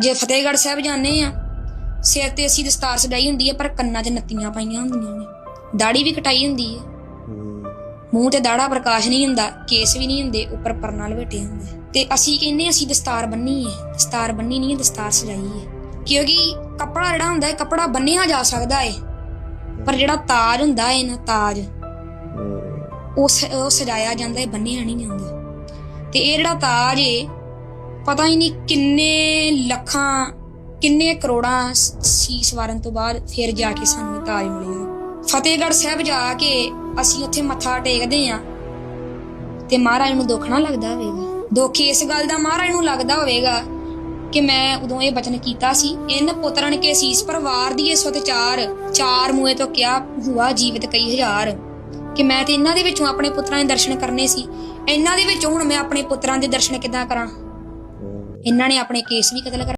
ਜੇ ਫਤਿਹਗੜ੍ਹ ਸਾਹਿਬ ਜਾਂਦੇ ਆ, ਸਿਰ ਤੇ ਅਸੀਂ ਦਸਤਾਰ ਸਜਾਈ ਹੁੰਦੀ ਹੈ ਪਰ ਕੰਨਾਂ 'ਚ ਨੱਤੀਆਂ ਪਾਈਆਂ ਹੁੰਦੀਆਂ ਨੇ। ਦਾੜੀ ਵੀ ਕਟਾਈ ਹੁੰਦੀ ਹੈ ਮੂੰਹ ਤੇ ਦਾੜਾ ਪ੍ਰਕਾਸ਼ ਨਹੀਂ ਹੁੰਦਾ, ਕੇਸ ਵੀ ਨਹੀਂ ਹੁੰਦੇ, ਉੱਪਰ ਪਰਨਾ ਲਵੇਟੇ ਹੁੰਦੇ ਤੇ ਅਸੀਂ ਕਹਿੰਦੇ ਅਸੀਂ ਦਸਤਾਰ ਬੰਨੀ ਹੈ ਦਸਤਾਰ ਬੰਨੀ ਨਹੀਂ ਹੈ ਦਸਤਾਰ ਸਜਾਈ ਹੈ ਕਿਉਂਕਿ ਕੱਪੜਾ ਜਿਹੜਾ ਹੁੰਦਾ ਹੈ ਕੱਪੜਾ ਬੰਨਿਆ ਜਾ ਸਕਦਾ ਹੈ ਪਰ ਜਿਹੜਾ ਤਾਜ ਹੁੰਦਾ ਹੈ ਨਾ, ਤਾਜ, ਉਹ ਸ- ਉਹ ਸਜਾਇਆ ਜਾਂਦਾ ਹੈ ਬੰਨਿਆ ਨਹੀਂ ਜਾਂਦਾ। ਤੇ ਇਹ ਜਿਹੜਾ ਤਾਜ ਹੈ ਪਤਾ ਹੀ ਨਹੀਂ ਕਿੰਨੇ ਲੱਖਾਂ, ਕਿੰਨੇ ਕਰੋੜਾਂ ਸੀਸ ਵਾਰਨ ਤੋਂ ਬਾਅਦ ਫਿਰ ਜਾ ਕੇ ਸਾਨੂੰ ਤਾਜ ਮਿਲਿਆ ਫਤਿਹਗੜ੍ਹ ਸਾਹਿਬ ਜਾ ਕੇ ਅਸੀਂ ਉੱਥੇ ਮੱਥਾ ਟੇਕਦੇ ਆ ਤੇ ਮਹਾਰਾਜ ਨੂੰ ਦੁੱਖ ਨਾ ਲੱਗਦਾ ਹੋਵੇਗਾ। ਦੁੱਖ ਇਸ ਗੱਲ ਦਾ ਮਹਾਰਾਜ ਨੂੰ ਲੱਗਦਾ ਹੋਵੇਗਾ ਕਿ ਮੈਂ ਉਦੋਂ ਇਹ ਬਚਨ ਕੀਤਾ ਸੀ, ਇਨ ਪੁੱਤਰਨ ਕੇ ਸੀਸ ਪਰਿਵਾਰ ਦੀ ਸੁਤ ਚਾਰ ਚਾਰ ਮੂਏ ਤੋਂ ਕਿਹਾ ਹੁਆ ਜੀਵਤ ਕਈ ਹਜ਼ਾਰ। ਕਿ ਮੈਂ ਤੇ ਇਹਨਾਂ ਦੇ ਵਿੱਚੋਂ ਆਪਣੇ ਪੁੱਤਰਾਂ ਦੇ ਦਰਸ਼ਨ ਕਰਨੇ ਸੀ। ਇਹਨਾਂ ਦੇ ਵਿੱਚੋਂ ਹੁਣ ਮੈਂ ਆਪਣੇ ਪੁੱਤਰਾਂ ਦੇ ਦਰਸ਼ਨ ਕਿੱਦਾਂ ਕਰਾਂ? ਇਹਨਾਂ ਨੇ ਆਪਣੇ ਕੇਸ ਵੀ ਕਤਲ ਕਰ